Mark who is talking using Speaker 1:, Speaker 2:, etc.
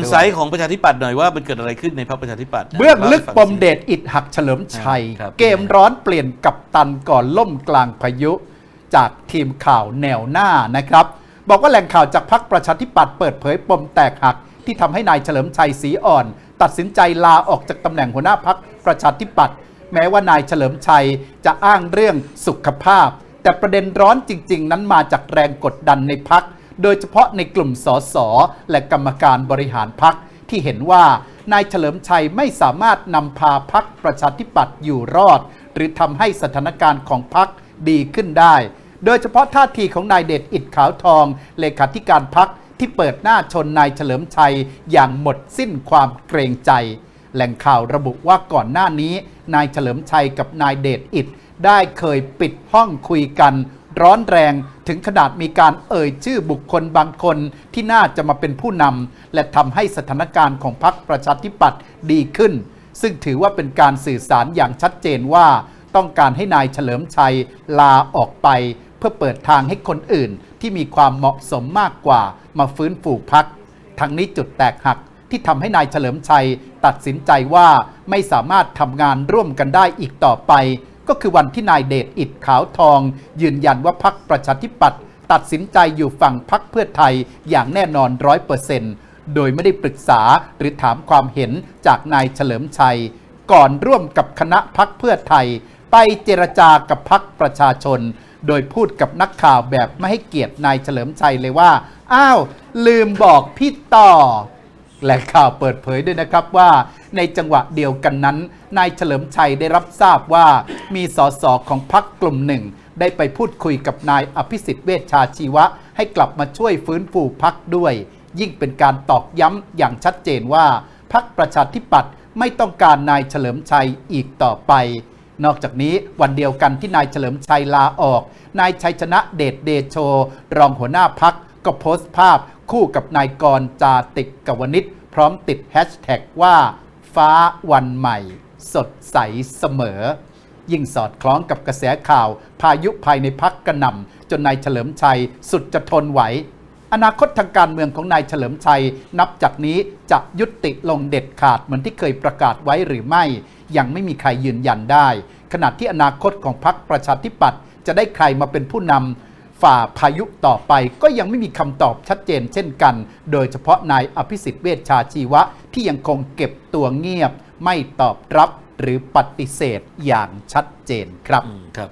Speaker 1: อิน
Speaker 2: ด้วย
Speaker 1: ไซต์ของประชาธิปัตย์หน่อยว่ามันเกิดอะไรขึ้นในพรรคประชาธิปัตย์นะ
Speaker 2: เบื้องลึก
Speaker 1: ล่าให้
Speaker 2: ป
Speaker 1: ฟั
Speaker 2: ม
Speaker 1: สิ
Speaker 2: เดชอิดหักเฉลิมชัย
Speaker 1: ครับ
Speaker 2: เกมร้อนเปลี่ยนกับตันก่อนล่มกลางพายุ จากทีมข่าวแนวหน้านะครับ บอกว่าแหล่งข่าวจากพรรคประชาธิปัตย์เปิดเผยปมแตกหัก ที่ทำให้นายเฉลิมชัยศรีอ่อน ตัดสินใจลาออกจากตำแหน่งหัวหน้าพรรคประชาธิปัตย์แม้ว่านายเฉลิมชัยจะอ้างเรื่องสุขภาพ แต่ประเด็นร้อนจริง ๆ นั้นมาจากแรงกดดันในพัก โดยเฉพาะในกลุ่มสสและกรรมการบริหารพักที่เห็นว่านายเฉลิมชัยไม่สามารถนำพาพักประชาธิปัตย์อยู่รอด หรือทำให้สถานการณ์ของพักดีขึ้นได้ โดยเฉพาะท่าทีของนายเดชอิดขาวทอง เลขาธิการพักที่เปิดหน้าชนนายเฉลิมชัยอย่างหมดสิ้นความเกรงใจ แหล่งข่าวระบุว่าก่อนหน้านี้ นายเฉลิมชัยกับนายเดชอิดได้เคยปิดห้องคุยกัน ร้อนแรง ถึงขนาดมีการเอ่ยชื่อบุคคลบางคนที่น่าจะมาเป็นผู้นำและทำให้สถานการณ์ของพรรคประชาธิปัตย์ดีขึ้น ซึ่งถือว่าเป็นการสื่อสารอย่างชัดเจนว่า ต้องการให้นายเฉลิมชัยลาออกไป เพื่อเปิดทางให้คนอื่น ที่มีความเหมาะสมมากกว่ามาฟื้นฟูพักทั้งนี้จุดแตกหักที่ทำให้นายเฉลิมชัยตัดสินใจว่าไม่สามารถทำงานร่วมกันได้อีกต่อไป ก็คือวันที่นายเดชอิดขาวทอง ยืนยันว่าพักประชาธิปัตย์ตัดสินใจอยู่ฝั่งพักเพื่อไทยอย่างแน่นอนร้อยเปอร์เซนต์โดยไม่ได้ปรึกษาหรือถามความเห็นจากนายเฉลิมชัย ก่อนร่วมกับคณะพักเพื่อไทย ไปเจรจากับพักประชาชน โดยพูดกับนักข่าวแบบไม่ให้เกียรตินายเฉลิมชัยเลยว่า อ้าว ลืมบอกพี่ต่อ แหล่งข่าวเปิดเผยด้วยนะครับว่าในจังหวะเดียวกันนั้น นายเฉลิมชัยได้รับทราบว่ามีสสของพักกลุ่มหนึ่ง ได้ไปพูดคุยกับนายอภิสิทธิ์เวชชาชีวะ ให้กลับมาช่วยฟื้นฟูพักด้วย ยิ่งเป็นการตอกย้ำอย่างชัดเจนว่าพักประชาธิปัตย์ไม่ต้องการนายเฉลิมชัยอีกต่อไป นอกจากนี้วันเดียวกันที่นายเฉลิมชัยลาออก นายชัยชนะเดชเดโช รองหัวหน้าพักก็โพสต์ภาพ คู่กับนายกรจาติกกวนิชพร้อมติดแฮชแท็กว่า ฟ้าวันใหม่ สดใสเสมอ ยิ่งสอดคล้องกับกระแสข่าว พายุภายในพักกระหน่ำจนนายเฉลิมชัยสุดจะทนไหว อนาคตทางการเมืองของนายเฉลิมชัย นับจากนี้จะยุติลงเด็ดขาดเหมือนที่เคยประกาศไว้หรือไม่ ยังไม่มีใครยืนยันได้ ขณะที่อนาคตของพรรคประชาธิปัตย์จะได้ใครมาเป็นผู้นำ ฝ่าพายุต่อไปก็ยังไม่มีคำตอบชัดเจนเช่นกัน โดยเฉพาะนายอภิสิทธิ์เวชชาชีวะ ที่ยังคงเก็บตัวเงียบ ไม่ตอบรับหรือปฏิเสธอย่างชัดเจนครับ
Speaker 1: ครับ